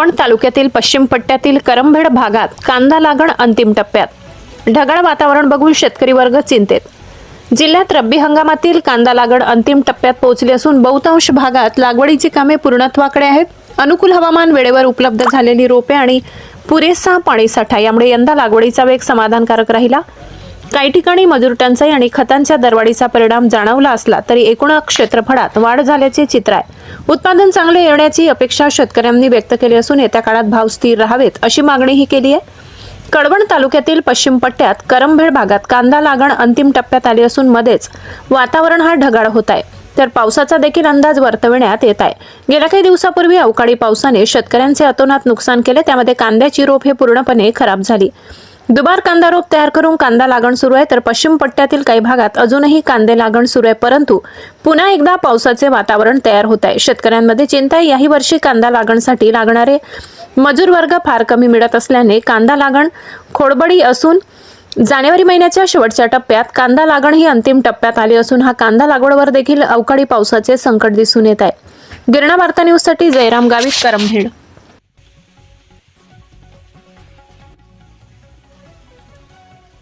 कळवण तालुक्यातील पश्चिम पट्ट्यातील करंभेड भागात कांदा लागण अंतिम टप्प्यात. ढगाळ वातावरण बघून शेतकरी वर्ग चिंतेत. जिल्ह्यात रब्बी हंगामातील कांदा लागण अंतिम टप्प्यात पोहोचली असून बहुतांश भागात लागवडीची कामे पूर्णत्वाकडे आहेत. अनुकूल हवामान वेळेवर उपलब्ध झालेली रोपे आणि पुरेसा पाणीसाठा यामुळे यंदा लागवडीचा वेग समाधानकारक राहिला. काही ठिकाणी मजूर टंचाई आणि खतांच्या दरवाढीचा परिणाम जाणवला असला तरी एकूण क्षेत्रफळात वाढ झाल्याचे चित्र आहे. उत्पादन चांगले येण्याची अपेक्षा शेतकऱ्यांनी व्यक्त केली असून येत्या काळात भाव स्थिर राहावेत अशी मागणीही केली आहे. कडवण तालुक्यातील पश्चिम पट्ट्यात करंभेड भागात कांदा लागण अंतिम टप्प्यात आली असून मध्येच वातावरण हा ढगाळ होत आहे. तर पावसाचा देखील अंदाज वर्तविण्यात येत आहे. गेल्या काही दिवसापूर्वी अवकाळी पावसाने शेतकऱ्यांचे अतोनात नुकसान केले त्यामध्ये कांद्याची रोप हे पूर्णपणे खराब झाली. दुबार कांदा रोप तयार करून कांदा लागण सुरू आहे तर पश्चिम पट्ट्यातील काही भागात अजूनही कांदे लागण सुरू आहे परंतु पुन्हा एकदा पावसाचे वातावरण तयार होत आहे. शेतकऱ्यांमध्ये चिंता याही वर्षी कांदा लागणसाठी लागणारे मजूर वर्ग फार कमी मिळत असल्याने कांदा लागण खोडबडी असून जानेवारी महिन्याच्या शेवटच्या टप्प्यात कांदा लागण ही अंतिम टप्प्यात आली असून हा कांदा लागवडवर देखील अवकाळी पावसाचे संकट दिसून येत आहे. गिरणा वार्ता न्यूजसाठी जयराम गावित करमहेड